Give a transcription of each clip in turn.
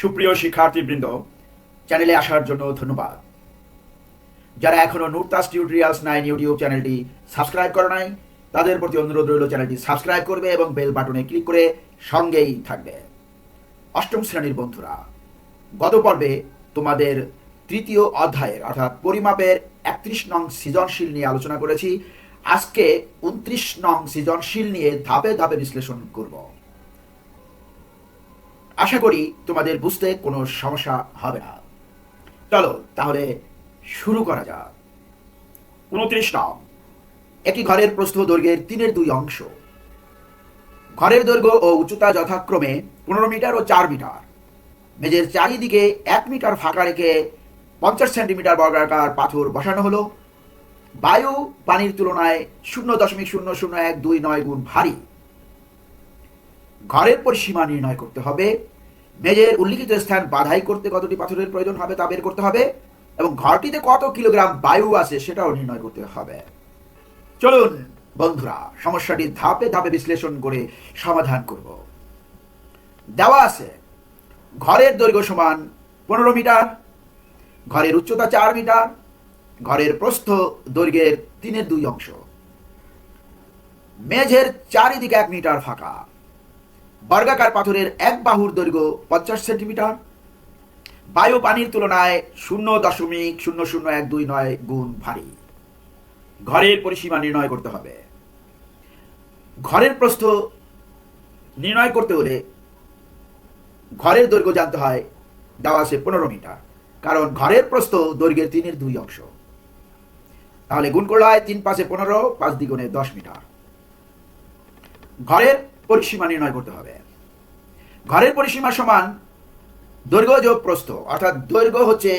সুপ্রিয় শিক্ষার্থীবৃন্দ চ্যানেলে আসার জন্য ধন্যবাদ। যারা এখনও নুরতাস টিউটোরিয়ালস নাইন ইউটিউব চ্যানেলটি সাবস্ক্রাইব করে নাই, তাদের প্রতি অনুরোধ রইল চ্যানেলটি সাবস্ক্রাইব করবে এবং বেল বাটনে ক্লিক করে সঙ্গেই থাকবে। অষ্টম শ্রেণির বন্ধুরা, গত পর্বে তোমাদের তৃতীয় অধ্যায়ের অর্থাৎ পরিমাপের একত্রিশ নং সৃজনশীল নিয়ে আলোচনা করেছি। আজকে উনত্রিশ নং সৃজনশীল নিয়ে ধাপে ধাপে বিশ্লেষণ করব। আশা করি তোমাদের বুঝতে কোনো সমস্যা হবে না। চলো তাহলে শুরু করা যাক। উনত্রিশ নং। একটি ঘরের প্রস্থ দৈর্ঘ্যের তিনের দুই অংশ। ঘরের দৈর্ঘ্য ও উচ্চতা যথাক্রমে পনেরো মিটার ও চার মিটার। মেঝের চারিদিকে এক মিটার ফাঁকা রেখে পঞ্চাশ সেন্টিমিটার বর্গাকার পাথর বসানো হলো। বায়ু পানির তুলনায় শূন্য দশমিক শূন্য শূন্য এক দুই নয় গুণ ভারী। ঘরের পরিসীমা নির্ণয় করতে হবে। মেঝের উল্লিখিত স্থান বাধাই করতে কতটি পাথরের প্রয়োজন হবে তা বের করতে হবে এবং ঘরটিতে কত কিলোগ্রাম বায়ু আছে সেটাও নির্ণয় করতে হবে। চলুন বন্ধুরা, সমস্যাটি ধাপে ধাপে বিশ্লেষণ করে সমাধান করব। দেওয়া আছে, ঘরের দৈর্ঘ্য সমান পনেরো মিটার, ঘরের উচ্চতা চার মিটার, ঘরের প্রস্থ দৈর্ঘ্যের তিনের দুই অংশ। মেঝের চারিদিকে এক মিটার ফাঁকা। বর্গাকার পাথরের এক বাহুর দৈর্ঘ্য পঞ্চাশ সেন্টিমিটার। বায়ু পানির তুলনায় শূন্য দশমিক শূন্য শূন্য এক দুই নয় গুণ ভারী। ঘরের পরিসীমা নির্ণয় করতে হবে। ঘরের প্রস্থ নির্ণয় করতে হলে ঘরের দৈর্ঘ্য জানতে হয়, দেওয়া আছে পনেরো মিটার। কারণ ঘরের প্রস্থ দৈর্ঘ্যের তিনের দুই অংশ। তাহলে গুণ করলে হয় তিন পাশে পনেরো, পাঁচ দ্বিগুণে দশ মিটার। ঘরের পরিসীমা নির্ণয় করতে হবে। ঘরের পরিসীমা সমান দৈর্ঘ্য যোগ প্রস্থ, অর্থাৎ দৈর্ঘ্য হচ্ছে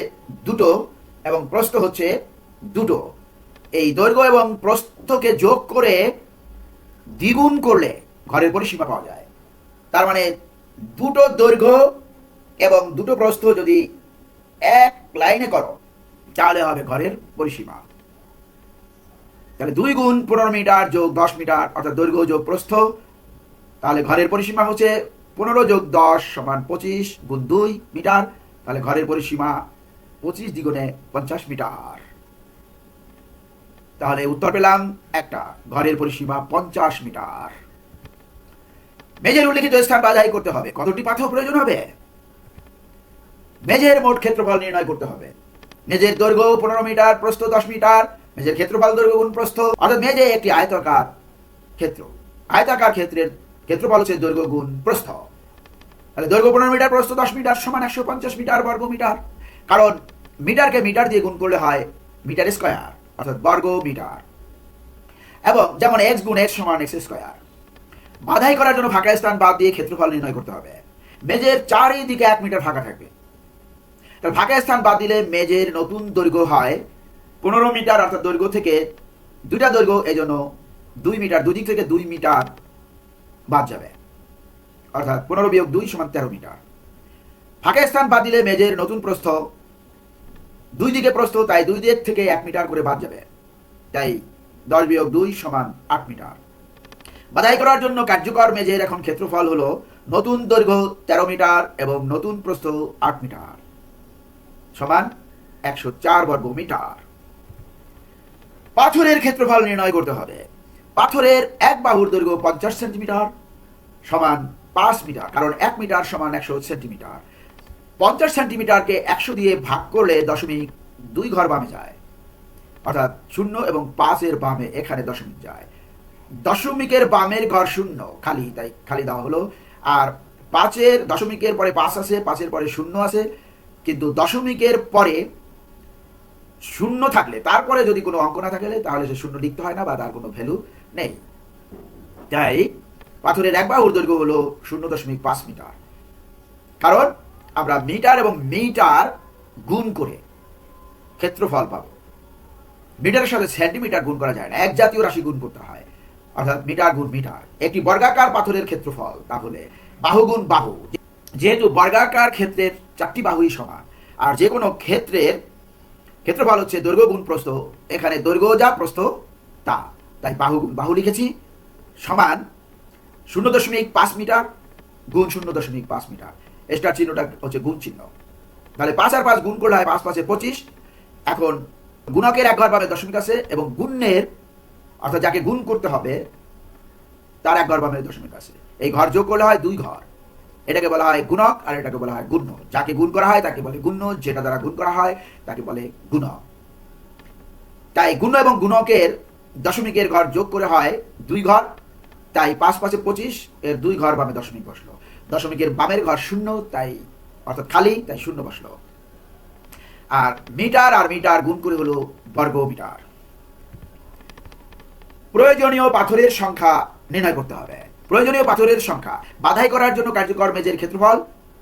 দুটো এবং প্রস্থ হচ্ছে দুটো। এই দৈর্ঘ্য এবং প্রস্থকে যোগ করে দ্বিগুণ করলে ঘরের পরিসীমা পাওয়া যায়। তার মানে দুটো দৈর্ঘ্য এবং দুটো প্রস্থ যদি এক লাইনে করো, তাহলে হবে ঘরের পরিসীমা। তাহলে দুই গুণ পনেরো মিটার যোগ দশ মিটার, অর্থাৎ দৈর্ঘ্য যোগ প্রস্থ তাহলে ঘরের পরিসীমা হচ্ছে পনেরো যোগ দশ সমান পঁচিশ গুণ দুই মিটার। তাহলে ঘরের পরিসীমা পঁচিশ দ্বিগুণে পঞ্চাশ মিটার। তাহলে উত্তর পেলাম একটা, ঘরের পরিসীমা পঞ্চাশ মিটার। মেঝের উল্লেখিত স্থান বাজাই করতে হবে। কতটি পাথর প্রয়োজন হবে? মেঝের মোট ক্ষেত্রফল নির্ণয় করতে হবে। মেঝের দৈর্ঘ্য পনেরো মিটার, প্রস্থ দশ মিটার। মেঝের ক্ষেত্রফল দৈর্ঘ্য গুণ প্রস্থ। অর্থাৎ মেঝে একটি আয়তাকার ক্ষেত্র। আয়তাকার ক্ষেত্রের ক্ষেত্রফল হচ্ছে দৈর্ঘ্য গুণ প্রস্থ। তাহলে দৈর্ঘ্য পনেরো মিটার, প্রস্থ দশ মিটার সমান একশো পঞ্চাশ মিটার বর্গ মিটার। কারণ মিটারকে মিটার দিয়ে গুণ করলে হয় মিটার স্কোয়ার, অর্থাৎ বর্গ মিটার। এবং যেমন এক্স গুণ এক্স সমান এক্স স্কোয়ার। বাধাই করার জন্য ফাঁকা স্থান বাদ দিয়ে ক্ষেত্রফল নির্ণয় করতে হবে। মেজের চারিদিকে এক মিটার ফাঁকা থাকবে। তাহলে ফাঁকা স্থান বাদ দিলে মেজের নতুন দৈর্ঘ্য হয় পনেরো মিটার, অর্থাৎ দৈর্ঘ্য থেকে দুইটা দৈর্ঘ্য এই জন্য দুই মিটার, দুদিক থেকে দুই মিটার বাদ যাবে। অর্থাৎ পনেরো বিয়োগ দুই সমান তেরো মিটার। ফাঁকা স্থান বাদ দিলে মেজের নতুন প্রস্থ দুই দিকে প্রস্থ, তাই দুই দিক থেকে এক মিটার করে বাদ যাবে। তাই দশ বিয়োগ দুই সমান আট মিটার। বাধাই করার জন্য কার্যকর মেজের এখন ক্ষেত্রফল হলো নতুন দৈর্ঘ্য তেরো মিটার এবং নতুন প্রস্থ আট মিটার সমান একশো চার বর্গ মিটার পাথরের ক্ষেত্রফল নির্ণয় করতে হবে। পাথরের এক বাহুর দৈর্ঘ্য পঞ্চাশ সেন্টিমিটার সমান পাঁচ মিটার, কারণ এক মিটার সমান একশো সেন্টিমিটার। পঞ্চাশ সেন্টিমিটারকে একশো দিয়ে ভাগ করলে দশমিক দুই ঘর বামে যায়। অর্থাৎ শূন্য এবং পাঁচের বামে এখানে দশমিক যায়। দশমিকের বামের ঘর শূন্য, খালি তাই খালি দেওয়া হলো। আর পাঁচের দশমিকের পরে পাঁচ আছে পাঁচের পরে শূন্য আছে কিন্তু দশমিকের পরে শূন্য থাকলে, তারপরে যদি কোনো অঙ্ক না থাকলে, তাহলে সে শূন্য লিখতে হয় না বা তার কোনো ভ্যালু নেই। তাই পাথরের এক বাহুর দৈর্ঘ্য হলো শূন্য দশমিক পাঁচ মিটার। কারণ আমরা মিটার এবং মিটার গুণ করে ক্ষেত্রফল পাবো। মিটারের সাথে সেন্টিমিটার গুণ করা যায় না, এক জাতীয় রাশি গুণ করতে হয়। অর্থাৎ মিটার গুণ মিটার। একটি বর্গাকার পাথরের ক্ষেত্রফল, তাহলে বাহু গুণ বাহু। যেহেতু বর্গাকার ক্ষেত্রের চারটি বাহুই সমান, আর যে কোনো ক্ষেত্রের ক্ষেত্রফল হচ্ছে দৈর্ঘ্য গুণ প্রস্থ। এখানে দৈর্ঘ্য যা, প্রস্থ তা। তাই বাহু গুণ বাহু লিখেছি। সমান শূন্য দশমিক পাঁচ মিটার গুণ শূন্য দশমিক পাঁচ মিটার। স্টার চিহ্নটা হচ্ছে গুণ চিহ্ন। তাহলে পাঁচ আর পাঁচ গুণ করলে হয় পাঁচ পাঁচে পঁচিশ। এখন গুণকের এক ঘর পাবে দশমিক আছে এবং গুণের, অর্থাৎ যাকে গুণ করতে হবে, তার এক ঘর পাবে দশমিক আছে। এই ঘর যোগ করলে হয় দুই ঘর। এটাকে বলা হয় গুণক আর এটাকে বলা হয় গুণ্য। যাকে গুণ করা হয় তাকে বলে গুণ্য, যেটা দ্বারা গুণ করা হয় তাকে বলে গুণক তাই গুণ এবং গুণকের দশমিকের ঘর যোগ করে হয় দুই ঘর, তাই পাঁচ পাঁচে পঁচিশ, এর দুই ঘর বামে দশমিক বসল। দশমিকের বামের ঘর শূন্য, তাই অর্থাৎ খালি, তাই শূন্য বসল। আর মিটার আর মিটার গুণ করে হলো বর্গ মিটার। প্রয়োজনীয় পাথরের সংখ্যা নির্ণয় করতে হবে। প্রয়োজনীয় পাথরের সংখ্যা। বাধাই করার জন্য কার্যকর মেজের ক্ষেত্রফল,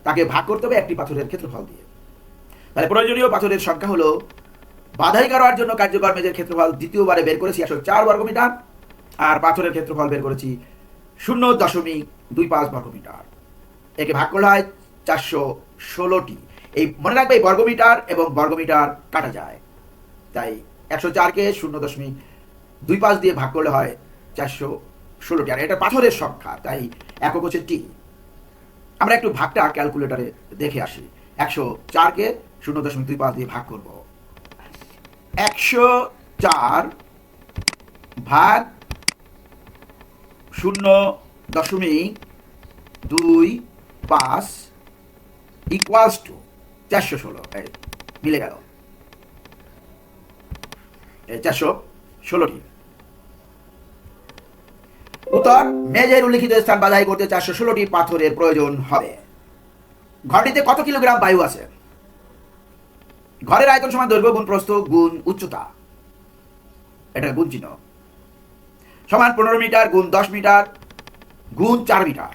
তাকে ভাগ করতে হবে একটি পাথরের ক্ষেত্রফল দিয়ে। তাহলে প্রয়োজনীয় পাথরের সংখ্যা হলো, বাধাই করার জন্য কার্যকর মেজের ক্ষেত্রফল দ্বিতীয়বারে বের করেছি একশো চার বর্গমিটার, আর পাথরের ক্ষেত্রফল বের করেছি শূন্য দশমিক দুই পাঁচ বর্গমিটার। একে ভাগ করা হয় চারশো ষোলোটি। এই মনে রাখবে এই বর্গমিটার এবং বর্গমিটার কাটা যায়। তাই একশো চারকে শূন্য দশমিক দুই পাঁচ দিয়ে ভাগ করলে হয় চারশো ষোলোটি আর এটা পাথরের সংখ্যা, তাই একক হচ্ছে টি। আমরা একটু ভাগটা ক্যালকুলেটারে দেখে আসি। একশো চারকে শূন্য দশমিক দুই পাঁচ দিয়ে ভাগ করব। একশো চার ভাগ শূন্য দশমিক দুই পাঁচ ইকুয়ালস টু চারশো ষোলো। মিলে গেল। চারশো ষোলোটি উত্তর, মেজের উল্লিখিত স্থান বাধাই করতে চারশো ষোলোটি পাথরের প্রয়োজন হবে। ঘরটিতে কত কিলোগ্রাম বায়ু আছে? ঘরের আয়তন সমান দৈর্ঘ্য, গুণ প্রস্থ, গুণ উচ্চতা। এটা গুণ চিহ্ন। সমান পনেরো মিটার, গুণ দশ মিটার, গুণ চার মিটার।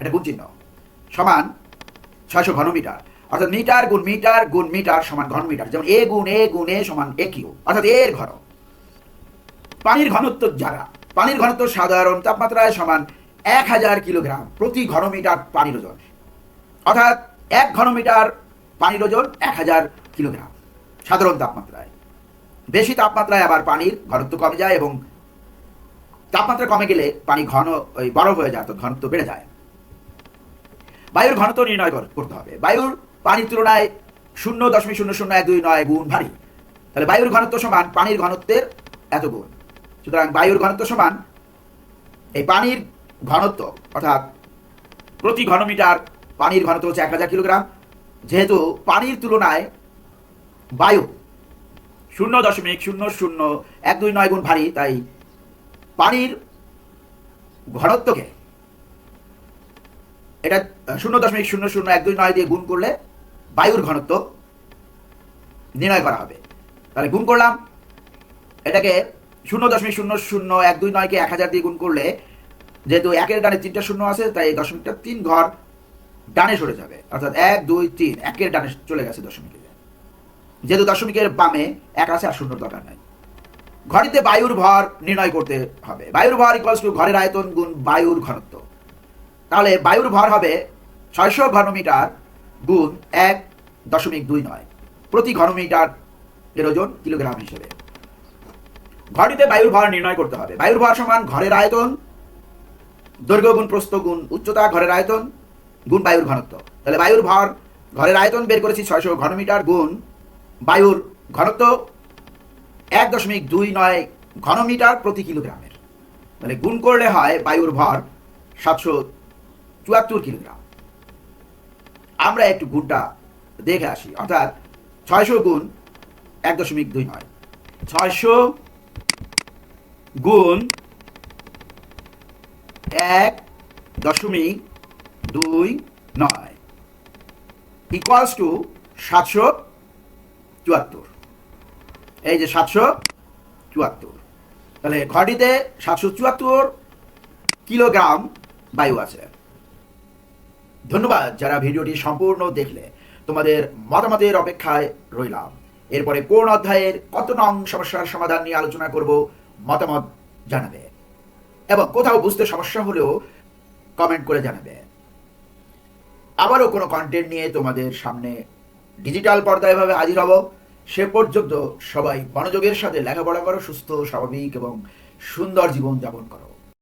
এটা গুণ চিহ্ন। সমান ছয়শো ঘন মিটার। অর্থাৎ মিটার গুণ মিটার গুণ মিটার সমান ঘন মিটার। যেমন এ গুণ এ গুণ এ সমান এ কিউ অর্থাৎ এর ঘন। পানির ঘনত্ব যারা পানির ঘনত্ব সাধারণ তাপমাত্রায় সমান এক হাজার কিলোগ্রাম প্রতি ঘনমিটার পানির ওজন। অর্থাৎ এক ঘনমিটার পানির ওজন এক হাজার কিলোগ্রাম সাধারণ তাপমাত্রায়। বেশি তাপমাত্রায় আবার পানির ঘনত্ব কমে যায় এবং তাপমাত্রা কমে গেলে পানি ঘন, ওই বরফ হয়ে যায় তো ঘনত্ব বেড়ে যায়। বায়ুর ঘনত্ব নির্ণয় কর- করতে হবে। বায়ুর পানির তুলনায় শূন্য দশমিক শূন্য শূন্য এক দুই নয় গুণ ভারী। তাহলে বায়ুর ঘনত্ব সমান পানির ঘনত্বের এত গুণ। সুতরাং বায়ুর ঘনত্ব সমান এই পানির ঘনত্ব, অর্থাৎ প্রতি ঘনমিটার পানির ঘনত্ব হচ্ছে এক হাজার কিলোগ্রাম। যেহেতু পানির তুলনায় বায়ু শূন্য দশমিক শূন্য শূন্য এক দুই নয় গুণ ভারী, তাই পানির ঘনত্বকে এটা শূন্য দশমিক শূন্য শূন্য এক দুই নয় দিয়ে গুণ করলে বায়ুর ঘনত্ব নির্ণয় করা হবে। তাহলে গুণ করলাম। এটাকে শূন্য দশমিক শূন্য শূন্য এক দুই নয়কে এক হাজার দিয়ে গুণ করলে যেহেতু একের ডানে তিনটা শূন্য আছে, তাই এই দশমিকটা তিন ঘর ডানে সরে যাবে। অর্থাৎ এক, দুই, তিন, একের ডানে চলে গেছে দশমিকে। যেহেতু দশমিকের বামে এক আছে আর শূন্য দরকার নাই। ঘড়িতে বায়ুর ভর নির্ণয় করতে হবে। বায়ুর ভর ইকুয়ালস টু ঘরের আয়তন গুণ বায়ুর ঘনত্ব। তাহলে বায়ুর ভর হবে ছয়শো ঘনমিটার গুণ এক দশমিক দুই নয়। প্রতি ঘনমিটার এর ওজন কিলোগ্রাম হিসেবে। ঘরটিতে বায়ুর ভর নির্ণয় করতে হবে। বায়ুর ভর সমান ঘরের আয়তন, দৈর্ঘ্য গুণ প্রস্থ গুণ উচ্চতা ঘরের আয়তন, গুণ বায়ুর ঘনত্ব। তাহলে বায়ুর ভর ঘরের আয়তন বের করেছি ছয়শো ঘনমিটার গুণ বায়ুর ঘনত্ব এক দশমিক দুই নয় ঘনমিটার প্রতি কিলোগ্রামের। তাহলে গুণ করলে হয় বায়ুর ভর সাতশো চুয়াত্তর কিলোগ্রাম। আমরা একটু গুণটা দেখে আসি। অর্থাৎ ছয়শো গুণ এক দশমিক দুই নয়। ছয়শো গুণ এক দশমিক দুই নয় ইকুয়ালস টু সাতশো চুয়াত্তর। এই যে সাতশো চুয়াত্তর। তাহলে ঘরটিতে সাতশো চুয়াত্তর কিলোগ্রাম বায়ু আছে। ধন্যবাদ যারা ভিডিওটি সম্পূর্ণ দেখলে। তোমাদের মতামতের অপেক্ষায় রইলাম। এরপরে কোন অধ্যায়ের কত নং সমস্যার সমাধান নিয়ে আলোচনা করব মতামত জানাবে এবং কোথাও বুঝতে সমস্যা হলেও কমেন্ট করে জানাবে। আবারও কোনো কন্টেন্ট নিয়ে তোমাদের সামনে ডিজিটাল পর্দায় ভাবে হাজির হব। সে পর্যন্ত সবাই মনোযোগের সাথে লেখাপড়া করো, সুস্থ, স্বাভাবিক এবং সুন্দর জীবন যাপন করো।